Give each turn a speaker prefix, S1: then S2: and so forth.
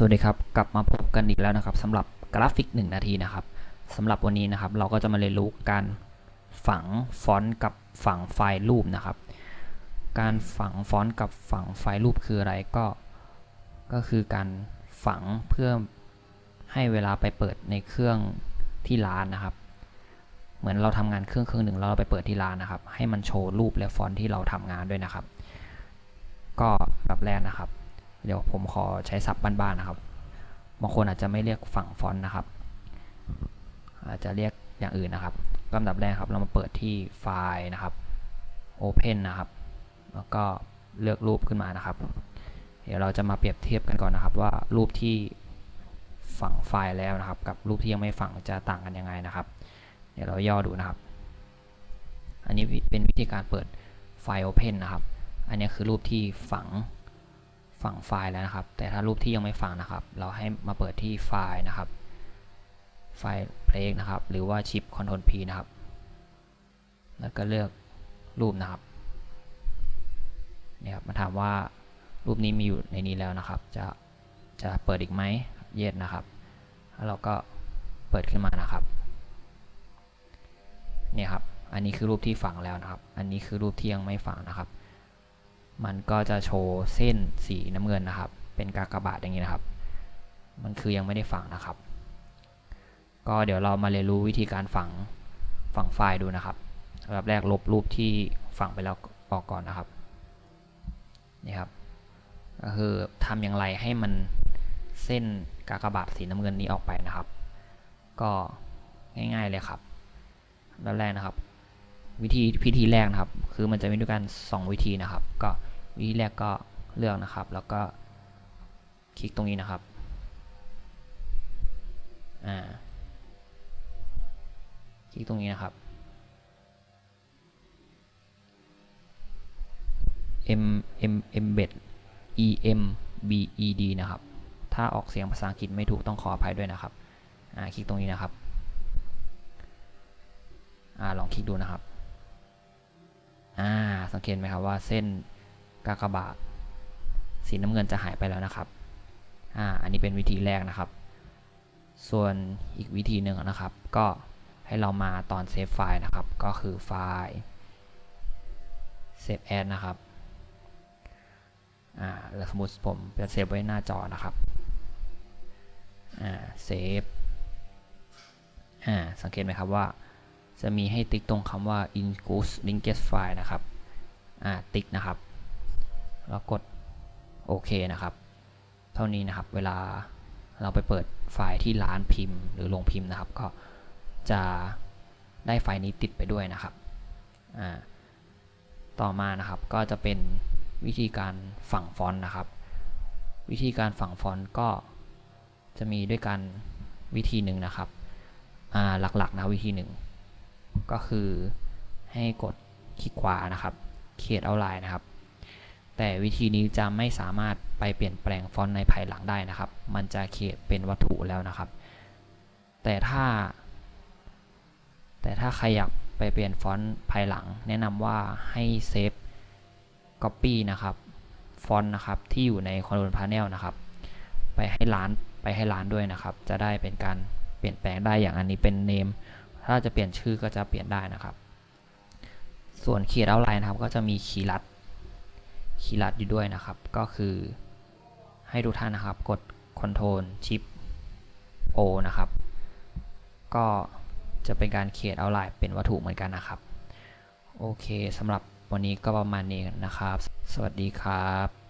S1: สวัสดีครับ กลับมาพบกันอีกแล้วนะครับสำหรับกราฟิก 1 นาทีนะครับสำหรับวันนี้นะครับ เราก็จะมาเรียนรู้การฝังฟอนต์กับฝังไฟล์รูปนะครับ การฝังฟอนต์กับฝังไฟล์รูปคืออะไรก็ ก็คือการฝังเพื่อให้เวลาไปเปิดในเครื่องที่ร้านนะครับ เหมือนเราทำงานเครื่องเครื่องหนึ่งแล้วเราไปเปิดที่ร้านนะครับ ให้มันโชว์รูปและฟอนต์ที่เราทำงานด้วยนะครับ ก็แบบแรกนะครับ เดี๋ยวผมขอใช้ศัพท์บ้านๆนะครับ บางคนอาจจะไม่เรียกฝั่งฟอนต์นะครับ อาจจะเรียกอย่างอื่นนะครับลำดับแรกครับ เรามาเปิดที่ไฟล์นะครับ Open นะครับ แล้วก็เลือกรูปขึ้นมานะครับ เดี๋ยวเราจะมาเปรียบเทียบกันก่อนนะครับ ว่ารูปที่ฝังไฟล์แล้วนะครับ กับรูปที่ยังไม่ฝังจะต่างกันยังไงนะครับ เดี๋ยวเราย่อดูนะครับ อันนี้เป็นวิธีการเปิดไฟล์ Open นะครับ อันนี้คือรูปที่ฝัง ฝังไฟล์แล้วนะครับ แต่ถ้ารูปที่ยังไม่ฝังนะครับ เราให้มาเปิดที่ไฟล์นะครับ ไฟล์ break นะครับ หรือว่าชิป Ctrl P นะครับ แล้วก็เลือกรูปนะครับนี่ครับมาถามว่ารูปนี้มีอยู่ในนี้แล้วนะครับ จะจะเปิดอีกไหมเยสนะครับแล้วเราก็เปิดขึ้นมานะครับเนี่ยครับ อันนี้คือรูปที่ฝังแล้วนะครับ อันนี้คือรูปที่ยังไม่ฝังนะครับ มันก็จะโชว์เส้นสีน้ำเงินนะครับ เป็นกากบาทอย่างนี้นะครับ มันคือยังไม่ได้ฝังนะครับ ก็เดี๋ยวเรามาเรียนรู้วิธีการฝังฝังไฟล์ดูนะครับระดับแรกลบรูปที่ฝังไปแล้วออกก่อนนะครับนี่ครับก็คือทำอย่างไรให้มันเส้นกากบาทสีน้ำเงินนี้ออกไปนะครับ ก็ง่ายๆเลยครับระดับแรกนะครับ วิธีพิธีแรกนะครับ คือมันจะมีด้วยกัน2วิธีนะครับ ก็ วิธีแรกก็เลือกนะครับ แล้วก็คลิกตรงนี้นะครับอ่าคลิกตรงนี้นะครับ m m embed e m b e d นะครับ ถ้าออกเสียงภาษาอังกฤษไม่ถูกต้องขออภัยด้วยนะครับอ่าคลิกตรงนี้นะครับอ่าลองคลิกดูนะครับอ่าสังเกตไหมครับว่าเส้น กากบาท สีน้ำเงินจะหายไปแล้วนะครับ อ่า อันนี้เป็นวิธีแรกนะครับ ส่วนอีกวิธีหนึ่งนะครับ ก็ให้เรามาตอนเซฟไฟล์นะครับ ก็คือไฟล์ save as นะครับ อ่าแล้วสมมติผมจะเซฟไว้หน้าจอนะครับ อ่า เซฟ อ่า สังเกตไหมครับว่าจะมีให้ติ๊กตรงคำว่า include linked file นะครับ อ่า ติ๊กนะครับ แล้วกดโอเคนะครับ เท่านี้นะครับ เวลาเราไปเปิดไฟล์ที่ร้านพิมพ์หรือโรงพิมพ์นะครับ ก็จะได้ไฟล์นี้ติดไปด้วยนะครับ ต่อมานะครับก็จะเป็นวิธีการฝังฟอนต์นะครับ วิธีการฝังฟอนต์ก็จะมีด้วยกันวิธีหนึ่งนะครับหลักๆนะวิธีหนึ่งก็คือให้กดคลิกขวานะครับเขียนเอาไลน์นะครับ แต่วิธีนี้จะไม่สามารถไปเปลี่ยนแปลงฟอนต์ในภายหลังได้นะครับ มันจะเขียนเป็นวัตถุแล้วนะครับ แต่ถ้า แต่ถ้าใครอยากไปเปลี่ยนฟอนต์ภายหลัง แนะนำว่าให้เซฟ Copy นะครับฟอนต์นะครับที่อยู่ใน Control Panel นะครับ ไปให้ร้านไปให้ร้านด้วยนะครับ จะได้เป็นการเปลี่ยนแปลงได้อย่างอันนี้เป็น name ถ้าจะเปลี่ยนชื่อก็จะเปลี่ยนได้นะครับ ส่วนขีดเอาไลน์นะครับก็จะมีคีย์ลัด คีย์ลัดอยู่ด้วยนะครับ ก็คือให้ทุกท่านนะครับ กด Ctrl Shift O นะครับ ก็จะเป็นการเขียนเอาลายเป็นวัตถุเหมือนกันนะครับ โอเคสำหรับวันนี้ก็ประมาณนี้นะครับ สวัสดีครับ